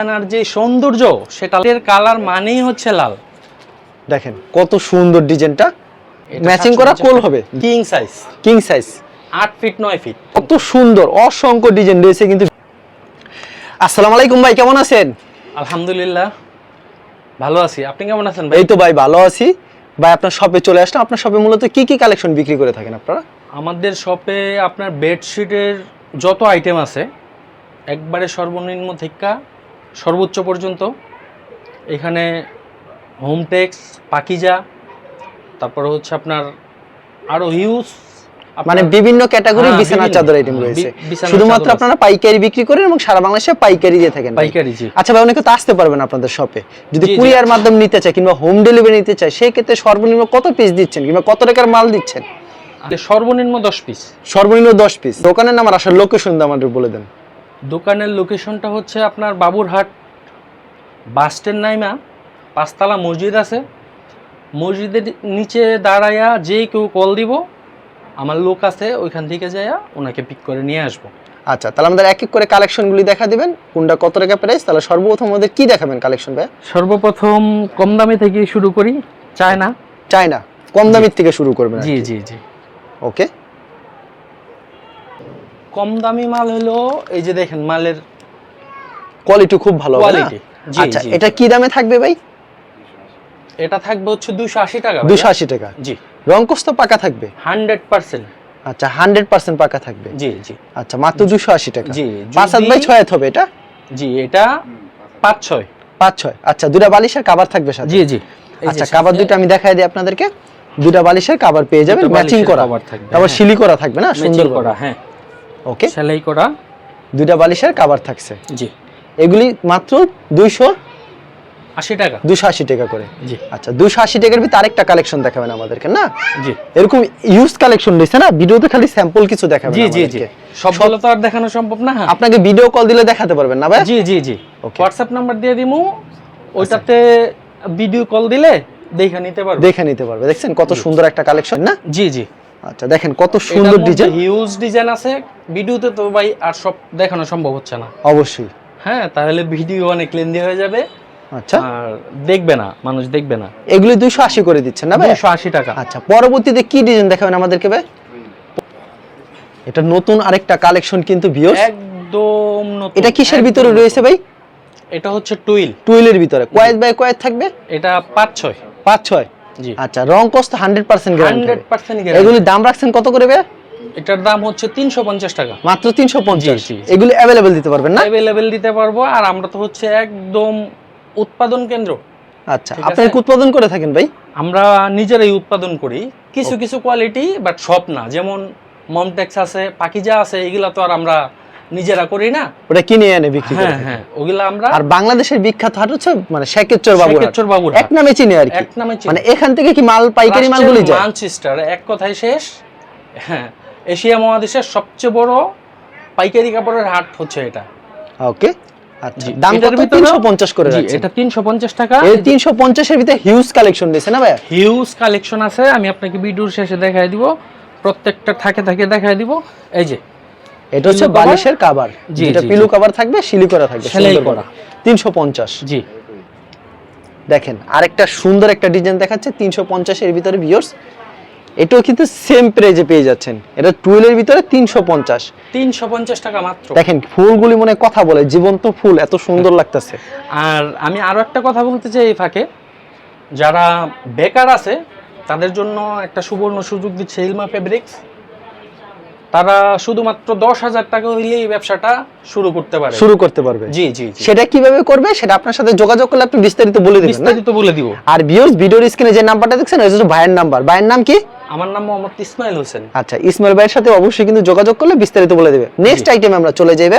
আর যে সৌন্দর্য সেটা এর কালার মানেই হচ্ছে লাল। দেখেন কত সুন্দর ডিজাইনটা। ম্যাচিং করা কোল হবে। কিং সাইজ কিং সাইজ আট ফিট নয় ফিট। কত সুন্দর অসংখ্য ডিজাইন রয়েছে কিন্তু। আসসালামু আলাইকুম ভাই কেমন আছেন? আলহামদুলিল্লাহ ভালো আছি। আপনি কেমন আছেন ভাই? এই তো ভাই ভালো আছি। ভাই আপনার শপে চলে আসলাম। আপনার শপে মূলত কি কি কালেকশন বিক্রি করে থাকেন আপনারা? আমাদের শপে আপনার বেডশিটের যত আইটেম আছে একবারে সর্বনিম্ন থেকে সর্বোচ্চ পর্যন্ত। এখানে হোমটেক্স পাকিজা তারপরে হচ্ছে আপনার আরও হিউজ মানে বিভিন্ন ক্যাটাগরি বিছানার চাদর আইটেম রয়েছে। শুধুমাত্র আপনারা পাইকারি বিক্রি করেন এবং সারা বাংলাদেশে পাইকারি দিয়ে থাকেন পাইকারি জি। আচ্ছা ভাই অনেকে তো আসতে পারবেন আপনাদের শপে যদি। কুরিয়ার মাধ্যমে নিতে চায় কিংবা হোম ডেলিভারি নিতে চায় সেই ক্ষেত্রে সর্বনিম্ন কত পিস দিচ্ছেন কিংবা কত টাকার মাল দিচ্ছেন? সর্বনিম্ন দশ পিস সর্বনিম্ন দশ পিস দোকানের নাম আর আসার লোকেশন আমাদের বলে দেন। দোকানের লোকেশনটা হচ্ছে আপনার বাবুরহাট বাস স্ট্যান্ড নাইমা পাঁচতলা মসজিদ আছে। মসজিদের নিচে দাঁড়ায়া যে কেউ কল দিব আমার লোক আছে ওইখান থেকে যাইয়া ওনাকে পিক করে নিয়ে আসব। আচ্ছা তাহলে আমাদের এক এক করে কালেকশনগুলি দেখা দিবেন কোনটা কত টাকা প্রাইস তাহলে সর্বপ্রথম আমাদের কি দেখাবেন কালেকশন ভাই সর্বপ্রথম কম দামি থেকে শুরু করি চায়না। চায়না কম দামির থেকে শুরু করবেন জি জি জি। ওকে কম দামি মাল হলো এই যে দেখেন মালের কোয়ালিটি খুব ভালো কোয়ালিটি আচ্ছা এটা কি দামে থাকবে ভাই? এটা থাকবে হচ্ছে দুশো আশি টাকা দুশো আশি টাকা। জি। রংকস তো পাকা থাকবে? Hundred percent. আচ্ছা হান্ড্রেড পার্সেন্ট পাকা থাকবে? জি জি। আচ্ছা মাত্র দুশো আশি টাকা। জি, পাঁচ যদি- বাই ছয় হবে এটা? জি এটা পাঁচ ছয়। পাঁচ ছয়। আচ্ছা দুটা বালিশের কাবার থাকবে সাথে? জি জি। আচ্ছা কাবার দুটো আমি দেখাই দিই আপনাদেরকে। দুটা বালিশের কাবার পেয়ে যাবেন ম্যাচিং করা। তারপর হ্যাঁ। শিলি করা থাকবে না? সুন্দর করা হ্যাঁ। ওকে? সেলাই করা। দুটা বালিশের কাবার থাকছে। জি। এগুলি মাত্র দুইশো আশি টাকা। দুশো আশি টাকা করে। জি। আচ্ছা দুশো আশি টাকার ভিতরে আরেকটা কালেকশন দেখাবেন আমাদেরকে না? জি। এরকম ইউজ কালেকশন রয়েছে না? ভিডিওতে খালি স্যাম্পল কিছু দেখাবেন জি জি জি। সবগুলো তো আর দেখানো সম্ভব না হ্যাঁ? আপনাকে ভিডিও কল দিলে দেখাতে পারবেন না ভাই জি জি জি. হোয়াটসঅ্যাপ নাম্বার দিয়ে দিমু। ওইটাতে ভিডিও কল দিলে দেখে নিতে পারবে। দেখে নিতে পারবে। দেখছেন কত সুন্দর একটা কালেকশন না? জি জি। আচ্ছা দেখেন কত সুন্দর ডিজাইন হিউজ ডিজাইন আছে। ভিডিওতে তো ভাই আর সব দেখানো সম্ভব হচ্ছে না। অবশ্যই। হ্যাঁ তাহলে ভিডিও অনেক লেন্দি হয়ে যাবে। আচ্ছা। আর দেখবে না মানুষ দেখবে না। এগুলি দুইশো আশি করে দিচ্ছেন না ভাই? দুশো আশি টাকা। আচ্ছা পরবর্তীতে কি ডিজাইন দেখাবেন আমাদেরকে ভাই? এটা নতুন আরেকটা কালেকশন কিন্তু ভিউয়ার্স একদম নতুন। এটা কিসের ভিতরে রয়েছে ভাই? এটা হচ্ছে টুইল। টুয়েলের ভিতরে। কয়েক বাই কয়েক থাকবে? এটা পাঁচ ছয়। পাঁচ ছয়। জি আচ্ছা রং cost hundred percent hundred percent এগুলি দাম রাখছেন কত করে এটার দাম হচ্ছে তিনশো পঞ্চাশ টাকা। মাত্র তিনশো পঞ্চাশ। এগুলি অ্যাভেলেবেল দিতে পারবেন না? অ্যাভেলেবেল দিতে পারব আর আমরা তো হচ্ছে একদম উৎপাদন কেন্দ্র। আচ্ছা আপনারা উৎপাদন করে থাকেন ভাই? আমরা নিজেরাই উৎপাদন করি। কিছু কিছু কোয়ালিটি বাট সব না। যেমন মমটেক্স আছে পাকিজা আছে এগুলা তো আর আমরা নিজেরা করি না। ওটা কিনে এনে বিক্রি করে হ্যাঁ। হ্যাঁ ওগুলা আমরা আর বাংলাদেশের বিখ্যাত হাট হচ্ছে মানে শেকেরচর বাবু শেখেরচর বাবুর এক নামে চিনি আর কি। এক নামে চিনি। মানে এখান থেকে কি মাল পাইকারি মালগুলি যায়? মানচেস্টার এক কথায় শেষ। হ্যাঁ এশিয়া মহাদেশের সবচেয়ে বড় পাইকারি কাপড়ের হাট হচ্ছে এটা। ওকে আচ্ছা। জি, দাম কত? ভিতরেও- তিনশো পঞ্চাশ করে জি, এটা তিনশো পঞ্চাশ টাকা। এই তিনশো পঞ্চাশের ভিতরে হিউজ কালেকশন দিয়েছে না ভাই হিউজ কালেকশন আছে আমি আপনাকে ভিডিওর শেষে দেখাই দিব। প্রত্যেকটা থাকে থাকে দেখাই দিব। এই যে এটা হচ্ছে? বালিশের কাবার জি, যেটা পিলু জি। থাকবে শিলি করা থাকবে সুন্দর করা। তিনশো পঞ্চাশ। জি। দেখেন আরেকটা সুন্দর একটা ডিজাইন দেখাচ্ছে তিনশো পঞ্চাশের ভিতরে ভিউর্স এটাও কিন্তু সেম প্রাইজে পেয়ে যাচ্ছেন। এটা টুয়েলের ভিতরে তিনশো পঞ্চাশ। তিনশো পঞ্চাশ টাকা মাত্র। দেখেন ফুলগুলি মনে কথা বলে জীবন্ত ফুল এত সুন্দর লাগতেছে। আর আমি আরও একটা কথা বলতে চাই এই ফাঁকে। যারা বেকার আছে তাদের জন্য একটা সুবর্ণ সুযোগ দিচ্ছে ইলমা ফেব্রিক্স তারা শুধুমাত্র দশ হাজার টাকা হইলে এই ব্যবসাটা শুরু করতে পারে। শুরু করতে পারবে। জি জি সেটা কীভাবে করবে সেটা আপনার সাথে যোগাযোগ করলে আপনি বিস্তারিত বলে দিবেন বিস্তারিত বলে দিব। আর ভিউর্স ভিডিওর স্ক্রিনে যে নাম্বারটা দেখছেন ওই হচ্ছে ভাইয়ের নাম্বার ভাইয়ের নাম কি? আমার নাম মোহাম্মদ ইসমাইল হোসেন। আচ্ছা ইসমাইল ভাইয়ের সাথে অবশ্যই কিন্তু যোগাযোগ করলে বিস্তারিত বলে দেবে। নেক্সট আইটেমে আমরা চলে যাইবে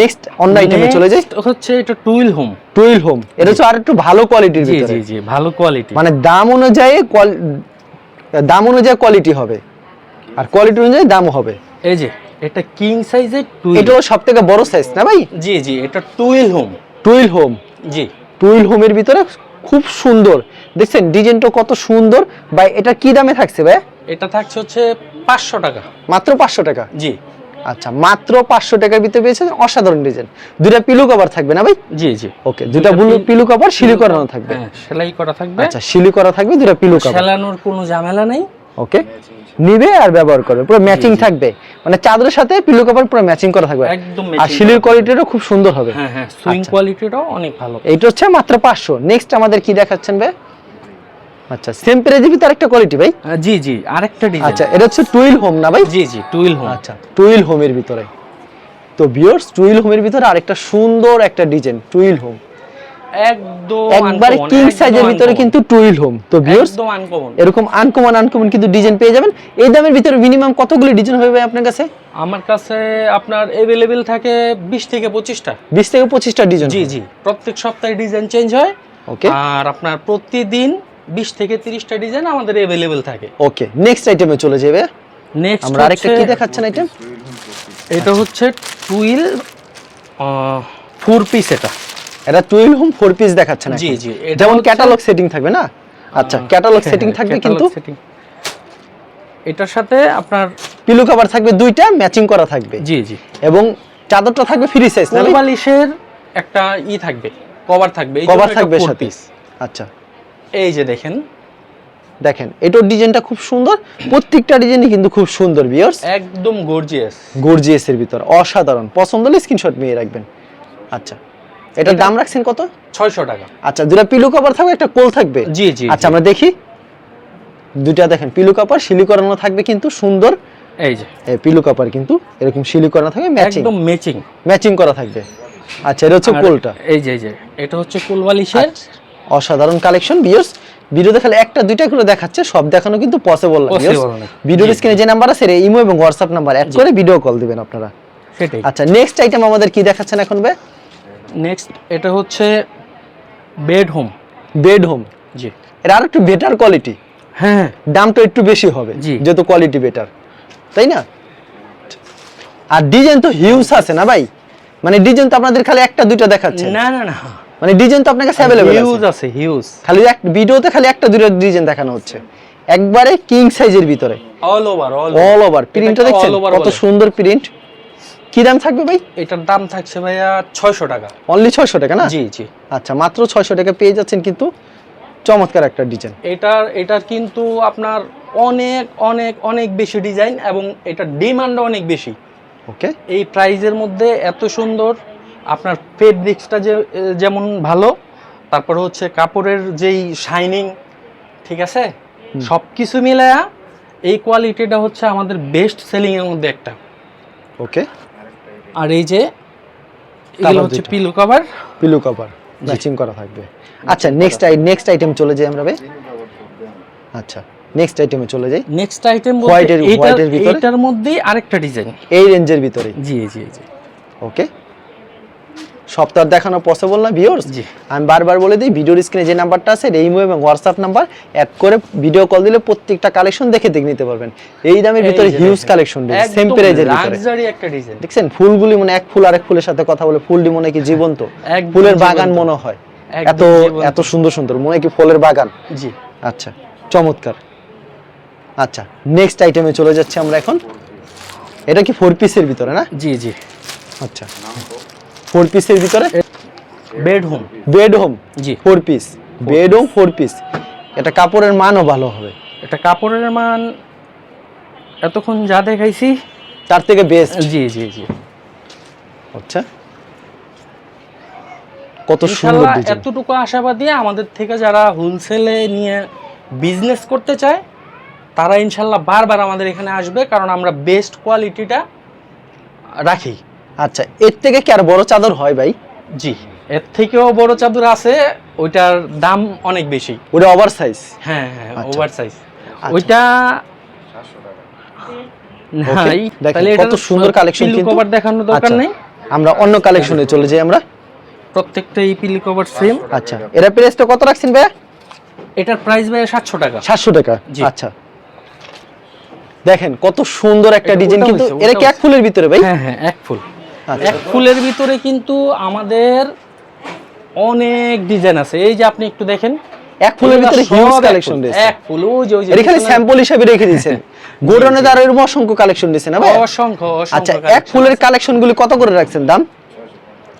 নেক্সট অন্য আইটেমে চলে যাই। হচ্ছে এটা টুইল হোম টুইল হোম এটা হচ্ছে আর একটু ভালো কোয়ালিটির ভিতরে। জি জি ভালো কোয়ালিটি মানে দাম অনুযায়ী দাম অনুযায়ী কোয়ালিটি হবে। আর কোয়ালিটি অনুযায়ী দামও হবে। এই যে এটা কিং সাইজের টুইল এটা সব থেকে বড় সাইজ না ভাই? জি জি এটা টুইল হোম টুইল হোম জি। টুইল হোমের ভিতরে খুব সুন্দর। দেখছেন ডিজাইনটা কত সুন্দর। ভাই এটা কি দামে থাকছে ভাই? এটা থাকছে হচ্ছে পাঁচশো টাকা। মাত্র পাঁচশো টাকা? জি। আচ্ছা মাত্র পাঁচশো টাকার ভিতরে পেয়েছেন অসাধারণ ডিজাইন দুইটা পিলু কভার থাকবে না ভাই? জি জি। ওকে ব্লু পিলু কভার শিলি করানো থাকবে। হ্যাঁ সেলাই করা থাকবে। আচ্ছা শিলি করা থাকবে দুইটা পিলু কভার সেলানোর কোনো ঝামেলা নেই। ওকে নিবে আর ব্যবহার করবে। পুরো ম্যাচিং থাকবে। মানে চাদরের সাথে পিলো কভার পুরো ম্যাচিং করা থাকবে। একদম আর শিলির কোয়ালিটিটাও খুব সুন্দর হবে। হ্যাঁ হ্যাঁ সুইং আচ্ছা। কোয়ালিটিটাও অনেক ভালো। এইটা হচ্ছে মাত্র পাঁচশো। নেক্সট আমাদের কি দেখাচ্ছেন ভাই? আচ্ছা সেম প্রাইজে ভিতরে আরেকটা কোয়ালিটি ভাই। জি জি আরেকটা ডিজাইন আচ্ছা এটা হচ্ছে টুইল হোম না ভাই? জি জি টুইল হোম আচ্ছা টুইল হোমের ভিতরে। তো বিয়ার্স টুইল হোমের ভিতরে আরেকটা সুন্দর একটা ডিজাইন টুইল হোম একদম একবারে কিং সাইজের ভিতরে কিন্তু টুইল হোম তো বিয়ার্স একদম আনকমন এরকম আনকমন আনকমন কিন্তু ডিজাইন পেয়ে যাবেন। এই দামের ভিতরে মিনিমাম কতগুলি ডিজাইন হবে ভাই আপনার কাছে? আমার কাছে আপনার অ্যাভেলেবেল থাকে বিশ থেকে পঁচিশটা। বিশ থেকে পঁচিশটা ডিজাইন জি জি। প্রত্যেক সপ্তাহে ডিজাইন চেঞ্জ হয়। ওকে আর আপনার প্রতিদিন বিশ থেকে তিরিশটা ডিজাইন আমাদের অ্যাভেলেবেল থাকে। ওকে নেক্সট আইটেমে চলে যাবে নেক্সট আমরা আরেকটা কি দেখাচ্ছেন আইটেম এটা হচ্ছে টুইল ফোর পিস এটা। এটা টুইল হোম ফোর পিস দেখাচ্ছেন জি জি এটা যেমন ক্যাটালগ সেটিং থাকবে না? আচ্ছা ক্যাটালগ হ্যাঁ, সেটিং হ্যাঁ, থাকবে কিন্তু এটার সাথে আপনার পিলো কভার থাকবে দুইটা ম্যাচিং করা থাকবে। জি জি। এবং চাদরটা থাকবে ফ্রি সাইজ না বালিশের একটা ই থাকবে কভার থাকবে এই কভার থাকবে সাথে। আচ্ছা। এই যে দেখেন। দেখেন এটার ডিজাইনটা খুব সুন্দর প্রত্যেকটা ডিজাইনই কিন্তু খুব সুন্দর বিয়ার্স একদম গর্জিয়াস গর্জিয়াস এর ভিতর অসাধারণ। পছন্দ হলে স্ক্রিনশট নিয়ে রাখবেন। আচ্ছা। এটার দাম রাখছেন কত? ছয়শো টাকা। আচ্ছা দুটা পিলো কভার থাকবে একটা কোল থাকবে? জি জি আচ্ছা আমরা দেখি। দুইটা দেখেন পিলো কাপড় শিলি করানো থাকবে কিন্তু সুন্দর। এই যে। পিলো কাপড় কিন্তু এরকম শিলি করানো থাকবে ম্যাচিং। একদম ম্যাচিং। ম্যাচিং করা থাকবে। আচ্ছা এটা হচ্ছে কোলটা। এই যে এই যে এটা হচ্ছে কুল বালিশের অসাধারণ কালেকশন বিয়ার্স ভিডিও দেখালে একটা দুইটা করে দেখাচ্ছে সব দেখানো কিন্তু পসিবল না ভিডিওর স্ক্রিনে যে নাম্বার আছে ইমো এবং হোয়াটসঅ্যাপ নাম্বার অ্যাড করে ভিডিও কল দিবেন আপনারা। সেটাই। আচ্ছা নেক্সট আইটেম আমাদের কি দেখাচ্ছেন এখন ভাই? নেক্সট এটা হচ্ছে বেড হোম বেড হোম জি। এটা আর একটু বেটার কোয়ালিটি হ্যাঁ। দামটা একটু বেশি হবে জি। যেহেতু কোয়ালিটি বেটার তাই না? আর ডিজাইন তো হিউজ আছে না ভাই? মানে ডিজাইন তো আপনাদের খালি একটা দুইটা দেখাচ্ছে। না না না। মানে ডিজাইন তো আপনার কাছে অ্যাভেলেবল হিউজ আছে হিউজ খালি এক ভিডিওতে খালি একটা দুইটা ডিজাইন দেখানো হচ্ছে। একবারে কিং সাইজের ভিতরে। অল ওভার অল ওভার প্রিন্টটা দেখছেন? কত সুন্দর প্রিন্ট কি দাম থাকবে ভাই? এটার দাম থাকছে ভাইয়া ছয়শো টাকা। অনলি ছয়শো টাকা না? জি জি। আচ্ছা মাত্র ছয়শো টাকা পেয়ে যাচ্ছেন কিন্তু চমৎকার একটা ডিজাইন এটার এটার কিন্তু আপনার অনেক অনেক অনেক বেশি ডিজাইন এবং এটার ডিমান্ড অনেক বেশি। ওকে এই প্রাইজের মধ্যে এত সুন্দর আপনার ফেব্রিক্সটা যে যেমন ভালো তারপর হচ্ছে কাপড়ের যেই শাইনিং ঠিক আছে? সব কিছু মিলায়া এই কোয়ালিটিটা হচ্ছে আমাদের বেস্ট সেলিং এর মধ্যে একটা। ওকে আর এই যে এগুলো হচ্ছে pillow cover pillow cover matching করা থাকবে। আচ্ছা নেক্সট নেক্সট আইটেম চলে যাই আমরা ভাই আচ্ছা নেক্সট আইটেমে চলে যাই। নেক্সট আইটেম এর- ভিতরে? এটার মধ্যেই আরেকটা ডিজাইন এই রেঞ্জের ভিতরে জি জি জি। ওকে সপ্তাহ দেখানো পসিবল না ভিউয়ার্স আমি বারবার বলে দিই ভিডিওর স্ক্রিনে যে নাম্বারটা আছে রেইমো এবং হোয়াটসঅ্যাপ নাম্বার অ্যাড করে ভিডিও কল দিলে প্রত্যেকটা কালেকশন দেখে দেখে নিতে পারবেন। এই দামের ভিতরে হিউজ কালেকশন সেম প্রাইজের ভিতরে। একটা ডিজাইন দেখছেন ফুলগুলি মানে এক ফুল আরেক ফুলের সাথে কথা বলে ফুলটি মনে কি জীবন্ত? ফুলের বাগান মনে হয়। এত এত সুন্দর সুন্দর মনে হয় কি ফুলের বাগান। জি। আচ্ছা চমৎকার। আচ্ছা নেক্সট আইটেমে চলে যাচ্ছে আমরা এখন। এটা কি ফোর পিসের ভিতরে না? জি জি। আচ্ছা। ফোর পিসের ভিতরে? বেড হোম বেড হোম জি four piece bed home four piece এটা কাপড়ের মানও ভালো হবে। এটা কাপড়ের মান এতক্ষণ যা দেখাইছি তার থেকে বেস্ট জি জি জি। আচ্ছা। কত সুন্দর এতটুকু আশাবাদী আমাদের থেকে যারা হোলসেলে নিয়ে বিজনেস করতে চায় তারা ইনশাল্লাহ বারবার আমাদের এখানে আসবে কারণ আমরা বেস্ট কোয়ালিটিটা রাখি। আচ্ছা এর থেকে কি আর বড় চাদর হয় ভাই? জি এর থেকেও বড় চাদর আছে ওইটার দাম অনেক বেশি। ওটা ওভার সাইজ হ্যাঁ হ্যাঁ আচ্ছা। ওভার সাইজ আচ্ছা। ওইটা নাই তাহলে কত সুন্দর collection কিন্তু। কভার দেখানোর দরকার আচ্ছা, নেই। আমরা অন্য কালেকশনে চলে যাই আমরা। প্রত্যেকটা এই পিলি কভার সেম আচ্ছা এরা প্রাইসটা কত রাখছেন ভাই এটার প্রাইস ভাই সাতশো টাকা। সাতশো টাকা? জি। আচ্ছা। দেখেন কত সুন্দর একটা ডিজাইন কিন্তু এটা কি এক ফুলের ভিতরে ভাই? হ্যাঁ হ্যাঁ এক ফুল। আচ্ছা। এক ফুলের ভিতরে কিন্তু আমাদের অনেক ডিজাইন আছে। এই যে আপনি একটু দেখেন এক ফুলের ভিতরে হিউজ কালেকশন রয়েছে এক ফুল ওই যে ওই যে পিছনে স্যাম্পল হিসেবে রেখে দিয়েছেন। গোডাউনে তো আরও এরকম অসংখ্য কালেকশন দিয়েছে না ভাই? অসংখ্য আচ্ছা এক ফুলের কালেকশন গুলি কত করে রাখছেন দাম?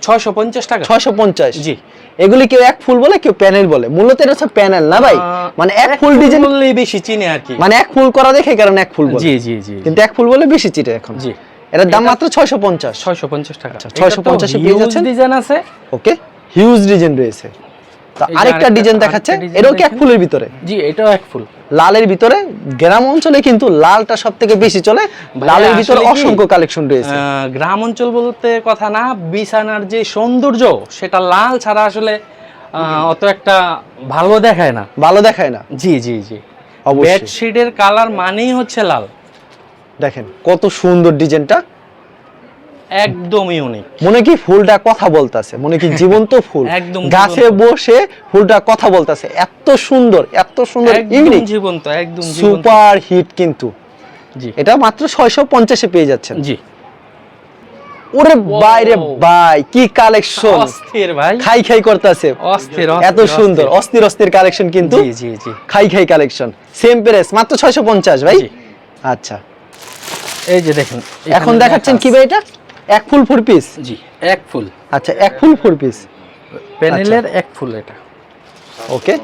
ছয়শো পঞ্চাশ টাকা। ছয়শো পঞ্চাশ। জি। এগুলি কেউ এক ফুল বলে কেউ প্যানেল বলে। মূলত এটা হচ্ছে প্যানেল না ভাই? মানে এক ফুল ডিজাইন বললেই বেশি চিনে আর কি। মানে এক ফুল করা দেখে কারণ এক ফুল বলে। জি জি জি। কিন্তু এক ফুল বলে বেশি চিটে এখন। জি। এটার দাম মাত্র ছয়শো পঞ্চাশ। ছয়শো পঞ্চাশ টাকা। আচ্ছা, 650 এ পেয়ে যাচ্ছেন? ডিজাইন আছে। ওকে হিউজ ডিজাইন রয়েছে। তো আরেকটা ডিজাইন দেখাচ্ছে এটাও কি এক ফুলের ভিতরে? জি এটাও এক ফুল। লালের ভিতরে গ্রাম অঞ্চলে কিন্তু লালটা সব থেকে বেশি চলে। লালের ভিতরে অসংখ্য কালেকশন রয়েছে। গ্রাম অঞ্চল বলতে কথা না বিছানার যে সৌন্দর্য সেটা লাল ছাড়া আসলে অত একটা ভালো দেখায় না। ভালো দেখায় না? জি জি জি। বেডশিটের কালার মানেই হচ্ছে লাল। দেখেন কত সুন্দর ডিজাইনটা। একদম ইউনিক মনে কি ফুলটা কথা বলতাছে? মনে কি জীবন্ত ফুল? একদম গাছে বসে ফুলটা কথা বলতাছে। এত সুন্দর এত সুন্দর ইউনিক। জীবন্ত একদম সুপার হিট কিন্তু। জি। এটা মাত্র ছয়শো পঞ্চাশে পেয়ে যাচ্ছেন। জি। ওরে বাইরে ভাই কি কালেকশন অস্থির ভাই। খাই খাই করতেছে। অস্থির এত সুন্দর অস্থির। অস্থির কালেকশন কিন্তু। জি জি জি। খাই খাই কালেকশন সেম প্রেস মাত্র ছয়শো পঞ্চাশ ভাই। আচ্ছা। এই যে দেখেন এখন দেখাচ্ছেন কি ভাই এটা? এক ফুল ফোর পিস জি এক ফুল। আচ্ছা এক ফুল ফোর পিস প্যানেলের এক ফুল এটা। ওকে।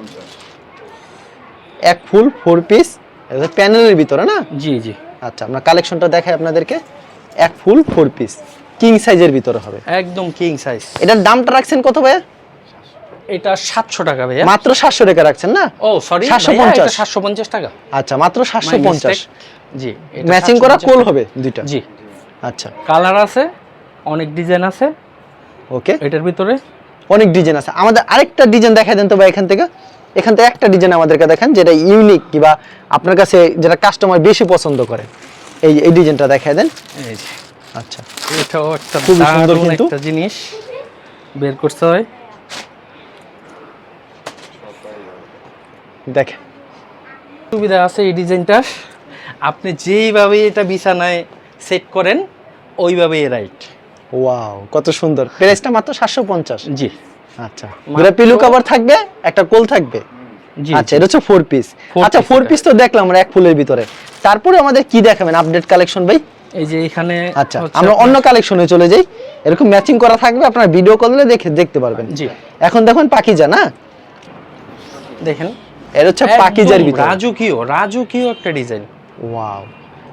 এক ফুল ফোর পিস এটা প্যানেলের ভিতরে না? জি জি। আচ্ছা আমরা কালেকশনটা দেখাই আপনাদেরকে। এক ফুল ফোর পিস কিং সাইজের ভিতরে হবে। একদম কিং সাইজ এটার দামটা রাখছেন কত ভাইয়া? এটা সাতশো টাকা ভাইয়া। মাত্র সাতশো টাকা রাখছেন না? ও সরি 750 সাতশো পঞ্চাশ। টাকা। আচ্ছা মাত্র সাতশো My পঞ্চাশ। mistake. জি এটা ম্যাচিং করা কোল হবে দুইটা? জি। আচ্ছা। কালার আছে অনেক ডিজাইন আছে। ওকে এটার ভিতরে? অনেক ডিজাইন আছে। আমাদের আরেকটা ডিজাইন দেখাই দেন তো ভাই এখান থেকে। এখান থেকে একটা ডিজাইন আমাদেরকে দেখান যেটা ইউনিক কিংবা আপনার কাছে যেটা কাস্টমার বেশি পছন্দ করে। এই এই ডিজাইনটা দেখাই দেন। আচ্ছা। এটাও একটা খুবই সুন্দর কিন্তু। একটা জিনিস। বের করতে হয়। দেখেন। সুবিধা আছে এই ডিজাইনটার আপনি যেইভাবে এটা বিছানায় সেট করেন ওইভাবেই রাইট ওয়াও কত সুন্দর। প্রাইসটা মাত্র সাতশো পঞ্চাশ। জি। আচ্ছা। দুটা পিলু কভার থাকবে একটা কোল থাকবে? জি আচ্ছা এটা হচ্ছে ফোর পিস আচ্ছা ফোর পিস তো দেখলাম আমরা এক ফুলের ভিতরে। তারপরে আমাদের কি দেখাবেন? আপডেট কালেকশন ভাই? এই যে এখানে আচ্ছা আমরা অন্য কালেকশনে চলে যাই। এরকম ম্যাচিং করা থাকবে আপনার ভিডিও কল দেখে দেখতে পারবেন। জি। এখন দেখুন পাকিজা না? দেখেন। এর হচ্ছে পাকিজার ভিতরে। রাজুকিও রাজুকিও একটা ডিজাইন। ওয়াও।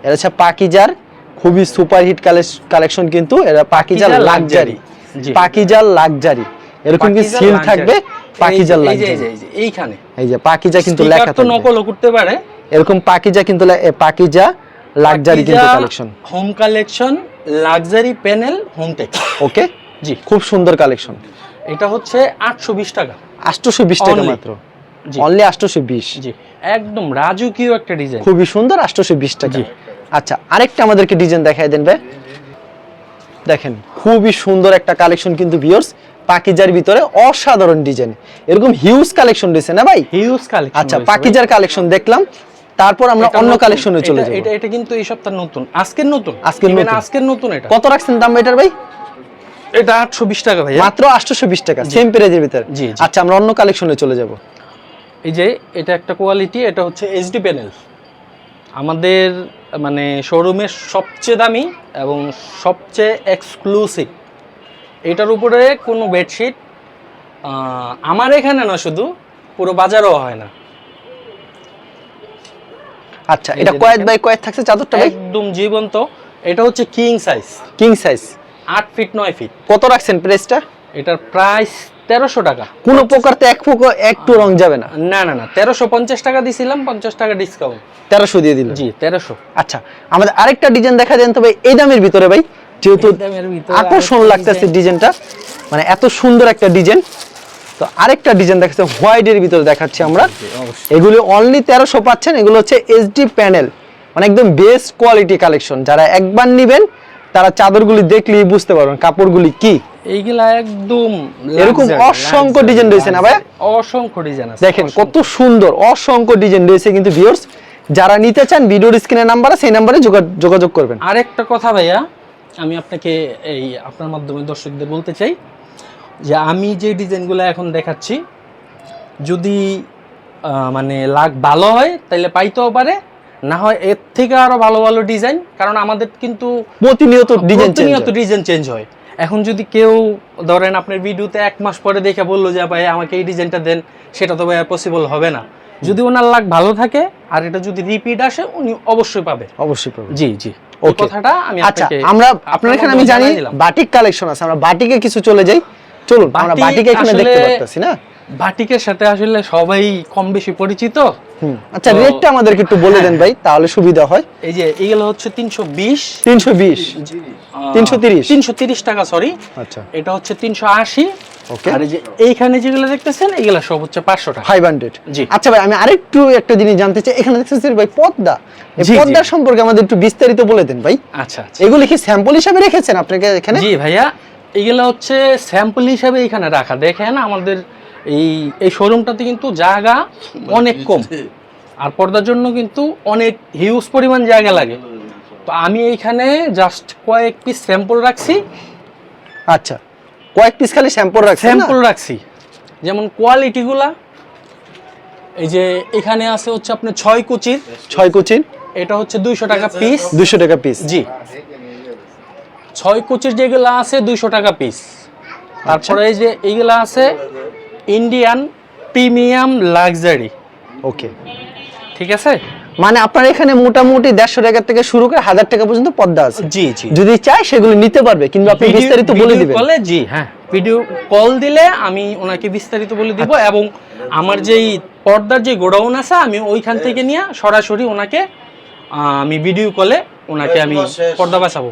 এর হচ্ছে পাকিজার খুবই সুপার হিট কালেকশন কিন্তু এরা পাকিজার লাক্সারি। পাকিজার লাক্সারি। এরকম কি সিল থাকবে? পাকিজার লাক্সারি। এইখানে। এই যে পাকিজা কিন্তু লেখা তো নকলও করতে পারে। এরকম পাকিজা কিন্তু পাকিজা লাক্সারি কিন্তু collection. Home collection luxury panel home tech okay? জি। খুব সুন্দর কালেকশন। এটা হচ্ছে আটশো বিশ টাকা। আটশোশো বিশ টাকা মাত্র। অনলি আটশোশো বিশ। জি একদম রাজুকিও একটা ডিজাইন খুবই সুন্দর আটশোশো বিশ টাকা। আচ্ছা আরেকটা আমাদেরকে ডিজাইন দেখাই দেন ভাই। দেখেন খুবই সুন্দর একটা কালেকশন কিন্তু ভিউয়ার্স পাকিজার ভিতরে অসাধারণ ডিজাইন এরকম হিউজ কালেকশন রয়েছে না ভাই? হিউজ কালেকশন আচ্ছা পাকিজার কালেকশন দেখলাম। তারপর আমরা অন্য কালেকশনে চলে যাব। এটা এটা কিন্তু এই সপ্তাহ নতুন। আজকের নতুন। আজকের নতুন। আজকের নতুন এটা। কত রাখছেন দাম এটার ভাই? এটা আটশো বিশ টাকা ভাইয়া মাত্র আটশোশো বিশ টাকা সেম প্রাইজের ভিতরে। আচ্ছা আমরা অন্য কালেকশনে চলে যাব। এই যে এটা একটা কোয়ালিটি এটা হচ্ছে এইচডি প্যানেল আমাদের মানে শোরুমের সবচেয়ে দামি এবং সবচেয়ে এক্সক্লুসিভ এটার উপরে কোনো বেডশিট আমার এখানে না শুধু পুরো বাজারও হয় না। আচ্ছা এটা কয়েক বাই কয়েক থাকছে চাদরটা একদম জীবন্ত। এটা হচ্ছে কিং সাইজ কিং সাইজ আট ফিট নয় ফিট কত রাখছেন প্রাইসটা এটার প্রাইস তেরোশো টাকা। কোনো প্রকার তো এক ফুকো একটু রং যাবে না। না না না তেরোশো পঞ্চাশ টাকা দিছিলাম পঞ্চাশ টাকা ডিসকাউন্ট তেরোশো দিয়ে দিল। জি তেরোশো। আচ্ছা আমাদের আরেকটা ডিজাইন দেখা দেন তো ভাই এই দামের ভিতরে ভাই যেহেতু আকর্ষণ লাগতেছে ডিজাইনটা মানে এত সুন্দর একটা ডিজাইন তো আরেকটা ডিজাইন দেখাচ্ছে হোয়াইটের ভিতরে দেখাচ্ছি আমরা। এগুলো অনলি তেরোশো পাচ্ছেন এগুলো হচ্ছে এইচডি প্যানেল মানে একদম বেস্ট কোয়ালিটি কালেকশন যারা একবার নিবেন তারা চাদরগুলি দেখলেই বুঝতে পারবেন কাপড়গুলি কি। এইগুলা একদম এরকম অসংখ্য ডিজাইন রয়েছে না ভাই? অসংখ্য ডিজাইন আছে দেখেন কত সুন্দর অসংখ্য ডিজাইন রয়েছে কিন্তু ভিউয়ার্স যারা নিতে চান ভিডিওর স্ক্রিনের নাম্বার আছে সেই নাম্বারে যোগাযোগ করবেন। আরেকটা কথা ভাইয়া আমি আপনাকে এই আপনার মাধ্যমে দর্শকদের বলতে চাই যে আমি যে ডিজাইনগুলো এখন দেখাচ্ছি যদি মানে লাগ ভালো হয় তাহলে পাইতেও পারে না হয় এর থেকে আরও ভালো ভালো ডিজাইন কারণ আমাদের কিন্তু প্রতিনিয়ত ডিজাইন প্রতিনিয়ত ডিজাইন চেঞ্জ হয়। এখন যদি কেউ ধরেন আপনার ভিডিওতে এক মাস পরে দেখে বলল যে ভাই আমাকে এই ডিজাইনটা দেন সেটা তো ভাই পসিবল হবে না। যদি ওনার লাখ ভালো থাকে আর এটা যদি রিপিট আসে উনি অবশ্যই পাবে। অবশ্যই পাবে। জি জি। এই কথাটা আমি আচ্ছা আপনাকে আমরা আপনার এখানে আমি জানি বাটিক কালেকশন আছে আমরা বাটিকে কিছু চলে যাই। চলুন আমরা বাটিকে এখানে দেখতে পাচ্ছি না? বাটিকের সাথে আসলে সবাই কম বেশি পরিচিত আচ্ছা রেটটা আমাদেরকে একটু বলে দেন ভাই তাহলে সুবিধা হয়। এই যে এইগুলো হচ্ছে তিনশো বিশ। তিনশো বিশ। 330? তিনশো তিরিশ। টাকা সরি আচ্ছা। এটা হচ্ছে আর যে এইখানে যেগুলো দেখতেছেন এগুলো সব হচ্ছে পাঁচশো টাকা। ফাইভ হান্ড্রেড জি। আচ্ছা ভাই আমি আরেকটু একটা জিনিস জানতে চাই। এখানে দেখতেছি ভাই পদ্মা। এই জি। সম্পর্কে আমাদের একটু বিস্তারিত বলে দেন ভাই। আচ্ছা আচ্ছা। এগুলি কি স্যাম্পল হিসাবে রেখেছেন আপনাকে এখানে? জি ভাইয়া এগুলো হচ্ছে স্যাম্পল হিসাবে এখানে রাখা। দেখেন আমাদের এই এই শোরুমটাতে কিন্তু জায়গা অনেক কম। আর পর্দার জন্য কিন্তু অনেক হিউজ পরিমাণ জায়গা লাগে। তো আমি এইখানে জাস্ট কয়েক পিস স্যাম্পল রাখছি। আচ্ছা কয়েক পিস খালি স্যাম্পল রাখছেন না? স্যাম্পল রাখছি। যেমন কোয়ালিটিগুলা এই যে এখানে আছে হচ্ছে আপনার ছয় কুচির। ছয় কোচিন এটা হচ্ছে দুইশো টাকা পিস দুইশো টাকা পিস জি। ছয় কুচির যেগুলো আছে দুইশো টাকা পিস তারপরে এই যে এইগুলা আছে ইন্ডিয়ান প্রিমিয়াম লাক্সারি। ওকে। ঠিক আছে? মানে আপনার এখানে মোটামুটি দেড়শো টাকা থেকে শুরু করে হাজার টাকা পর্যন্ত পদ্মা আছে। জি জি। যদি চাই সেগুলো নিতে পারবে কিন্তু আপনি বিস্তারিত বলে দিবেন। কলে জি হ্যাঁ। ভিডিও কল দিলে আমি ওনাকে বিস্তারিত বলে দিব আচ্ছা। এবং আমার যেই পর্দার যে গোডাউন আছে আমি ওইখান থেকে নিয়ে সরাসরি ওনাকে আমি ভিডিও কলে ওনাকে আমি পর্দা বাঁচাবো।